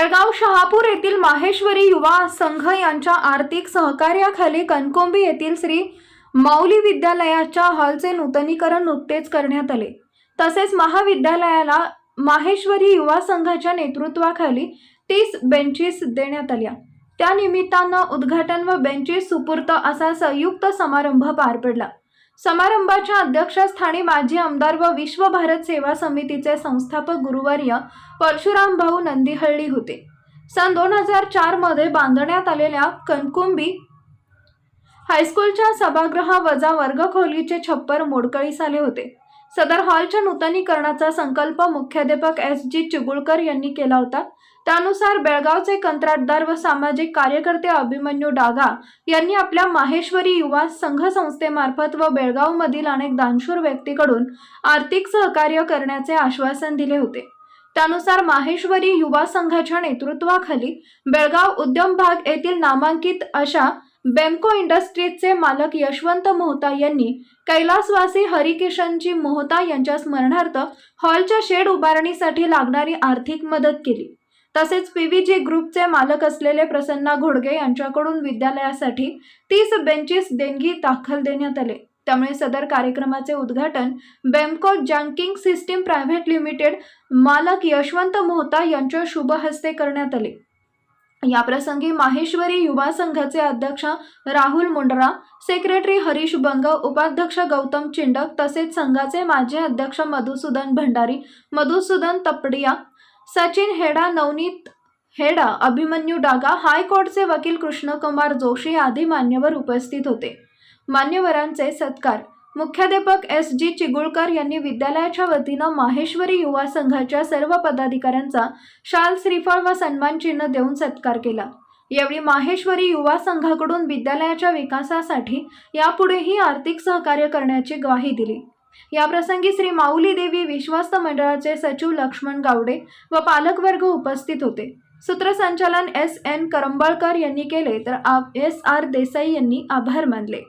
बेळगाव शहापूर येथील माहेश्वरी युवा संघ यांच्या आर्थिक सहकार्याखाली कणकोंबी येथील श्री माऊली विद्यालयाच्या हॉलचे नूतनीकरण नुकतेच करण्यात आले. तसेच महाविद्यालयाला माहेश्वरी युवा संघाच्या नेतृत्वाखाली तीस बेंचीस देण्यात आल्या. त्या निमित्तानं उद्घाटन व बेंचीस सुपूर्त असा संयुक्त समारंभ पार पडला. समारंभाच्या अध्यक्षस्थानी माजी आमदार व विश्व भारत सेवा समितीचे संस्थापक गुरुवर्य परशुराम भाऊ नंदीहळ्ळी होते. सन दोन हजार चारमध्ये बांधण्यात आलेल्या कणकुंबी हायस्कूलच्या सभागृह वजा वर्गखोलीचे छप्पर मोडकळीस आले होते. सदर हॉलच्या नूतनीकरणाचा संकल्प मुख्याध्यापक एस जी चिगुळकर यांनी केला होता. त्यानुसार बेळगावचे कंत्राटदार व सामाजिक कार्यकर्ते अभिमन्यू डागा यांनी आपल्या माहेश्वरी युवा संघ संस्थेमार्फत व बेळगावमधील अनेक दानशूर व्यक्तीकडून आर्थिक सहकार्य करण्याचे आश्वासन दिले होते. त्यानुसार माहेश्वरी युवा संघाच्या नेतृत्वाखाली बेळगाव उद्यम भाग येथील नामांकित अशा बेमको इंडस्ट्रीजचे मालक यशवंत मोहता यांनी कैलासवासी हरिकिशनजी मोहता यांच्या स्मरणार्थ हॉलच्या शेड उभारणीसाठी लागणारी आर्थिक मदत केली. तसेच पीव्हीजी ग्रुपचे मालक असलेले प्रसन्ना घोडगे यांच्याकडून विद्यालयासाठी तीस बेंचेस देणगी दाखल देण्यात आले. त्यामुळे सदर कार्यक्रमाचे उद्घाटन Bemco jacking system private limited मालक यशवंत मोहता यांच्या शुभ हस्ते करण्यात आले. याप्रसंगी माहेश्वरी युवा संघाचे अध्यक्ष राहुल मुंडरा सेक्रेटरी हरीश बंग उपाध्यक्ष गौतम चिंडक तसेच संघाचे माजी अध्यक्ष मधुसूदन भंडारी मधुसूदन तपडिया सचिन हेडा नवनीत हेडा अभिमन्यू डागा हायकोर्टचे वकील कृष्णकुमार जोशी आदी मान्यवर उपस्थित होते. मान्यवरांचे सत्कार. मुख्याध्यापक एस जी चिगुळकर यांनी विद्यालयाच्या वतीनं माहेश्वरी युवा संघाच्या सर्व पदाधिकाऱ्यांचा शाल श्रीफळ व सन्मान चिन्ह देऊन सत्कार केला. यावेळी माहेश्वरी युवा संघाकडून विद्यालयाच्या विकासासाठी यापुढेही आर्थिक सहकार्य करण्याची ग्वाही दिली. याप्रसंगी श्री माऊली देवी विश्वस्त मंडळाचे सचिव लक्ष्मण गावडे व पालकवर्ग उपस्थित होते. सूत्रसंचालन एस एन करंबळकर यांनी केले तर एस आर देसाई यांनी आभार मानले.